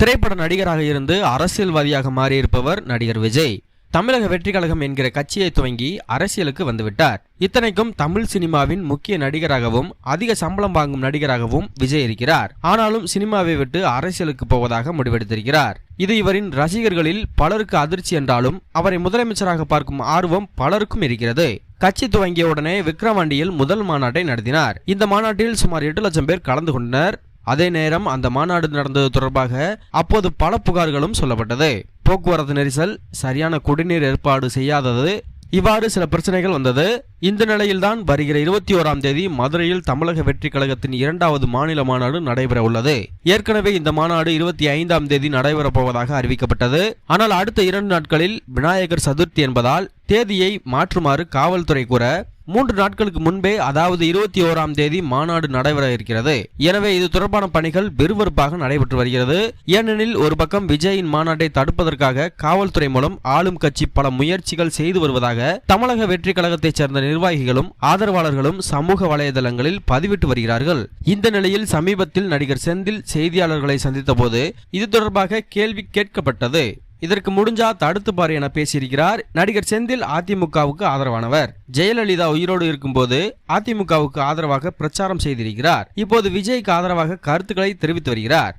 திரைப்பட நடிகராக இருந்து அரசியல்வாதியாக மாறியிருப்பவர் நடிகர் விஜய். தமிழக வெற்றி கழகம் என்கிற கட்சியை துவங்கி அரசியலுக்கு வந்துவிட்டார். இத்தனைக்கும் தமிழ் சினிமாவின் முக்கிய நடிகராகவும் அதிக சம்பளம் வாங்கும் நடிகராகவும் விஜய் இருக்கிறார். ஆனாலும் சினிமாவை விட்டு அரசியலுக்கு போவதாக முடிவெடுத்திருக்கிறார். இது இவரின் ரசிகர்களில் பலருக்கு அதிர்ச்சி என்றாலும் அவரை முதலமைச்சராக பார்க்கும் ஆர்வம் பலருக்கும் இருக்கிறது. கட்சி துவங்கிய உடனே விக்ரவாண்டியில் முதல் மாநாட்டை நடத்தினார். இந்த மாநாட்டில் சுமார் எட்டு லட்சம் பேர் கலந்து கொண்டனர். அதே நேரம் அந்த மாநாடு நடந்தது தொடர்பாக அப்போது பல புகார்களும் சொல்லப்பட்டது. போக்குவரத்து நெரிசல் சரியான குடிநீர் ஏற்பாடு செய்யாதது இவ்வாறு சில பிரச்சனைகள் வந்தது. இந்த நிலையில்தான் வருகிற இருபத்தி ஓராம் தேதி மதுரையில் தமிழக வெற்றி கழகத்தின் இரண்டாவது மாநில மாநாடு நடைபெற உள்ளது. ஏற்கனவே இந்த மாநாடு இருபத்தி ஐந்தாம் தேதி நடைபெறப் போவதாக அறிவிக்கப்பட்டது. ஆனால் அடுத்த இரண்டு நாட்களில் விநாயகர் சதுர்த்தி என்பதால் தேதியை மாற்றுமாறு காவல்துறை கூற மூன்று நாட்களுக்கு முன்பே அதாவது இருபத்தி ஓராம் தேதி மாநாடு நடைபெற இருக்கிறது. எனவே இது தொடர்பான பணிகள் விறுவிறுப்பாக நடைபெற்று வருகிறது. ஏனெனில் ஒரு பக்கம் விஜயின் மாநாட்டை தடுப்பதற்காக காவல்துறை மூலம் ஆளும் கட்சி பல முயற்சிகள் செய்து வருவதாக தமிழக வெற்றி கழகத்தைச் சேர்ந்த நிர்வாகிகளும் ஆதரவாளர்களும் சமூக வலைதளங்களில் பதிவிட்டு வருகிறார்கள். இந்த நிலையில் சமீபத்தில் நடிகர் செந்தில் செய்தியாளர்களை சந்தித்த போது இது தொடர்பாக கேள்வி கேட்கப்பட்டது. இதற்கு முடிஞ்சா தடுத்து பாரு என பேசியிருக்கிறார். நடிகர் செந்தில் அதிமுகவுக்கு ஆதரவானவர். ஜெயலலிதா உயிரோடு இருக்கும்போது அதிமுகவுக்கு ஆதரவாக பிரச்சாரம் செய்திருக்கிறார். இப்போது விஜய்க்கு ஆதரவாக கருத்துக்களை தெரிவித்து வருகிறார்.